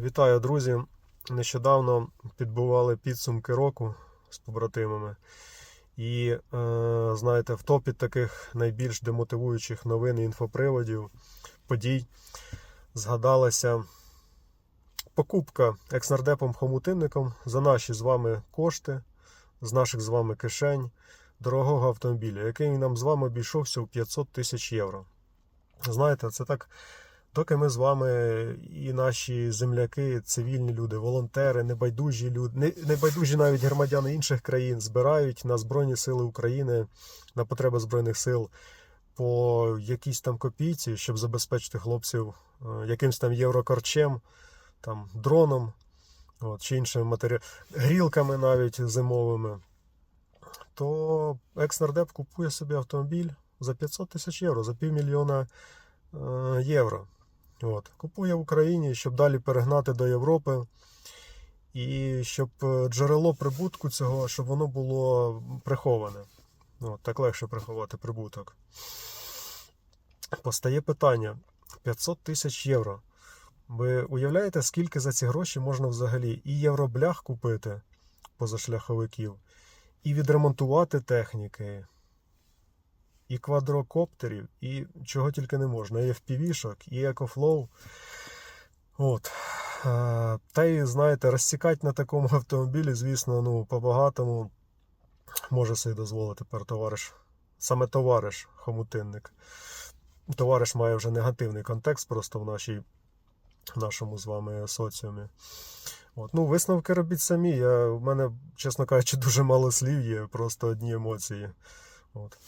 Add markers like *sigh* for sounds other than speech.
Вітаю, друзі! Нещодавно підбивали підсумки року з побратимами. І, е, знаєте, в топі таких найбільш демотивуючих новин і інфоприводів, подій згадалася покупка екснардепом хомутинником за наші з вами кошти, з наших з вами кишень, дорогого автомобіля, який нам з вами обійшовся у 500 тисяч євро. Знаєте, це так доки ми з вами і наші земляки, цивільні люди, волонтери, небайдужі люди, небайдужі навіть громадяни інших країн збирають на Збройні Сили України, на потреби Збройних сил по якійсь там копійці, щоб забезпечити хлопців е, якимсь там єврокорчем, там дроном, от, чи іншими матеріалами, грілками навіть зимовими, то екснардеп купує собі автомобіль за 500 тисяч євро, за півмільйона е, євро. От. Купує в Україні, щоб далі перегнати до Європи. І щоб е, джерело прибутку цього, щоб воно було приховане. От, так легше приховати прибуток. Постає питання: 500 тисяч євро. Ви уявляєте, скільки за ці гроші можна взагалі і євроблях купити позашляховиків, і відремонтувати техніки, і квадрокоптерів, і чого тільки не можна. І FPV-шок, і EcoFlow. От. Е, Та й, знаєте, розсікати на такому *laughs* автомобілі, звісно, ну, по-багатому може собі дозволити тепер товариш. Саме товариш хомутинник. Товариш має вже негативний контекст просто в нашій, нашому з вами соціумі. От. Ну, висновки робіть самі. Я, в мене, чесно кажучи, *laughs* дуже мало слів є, просто одні емоції. От.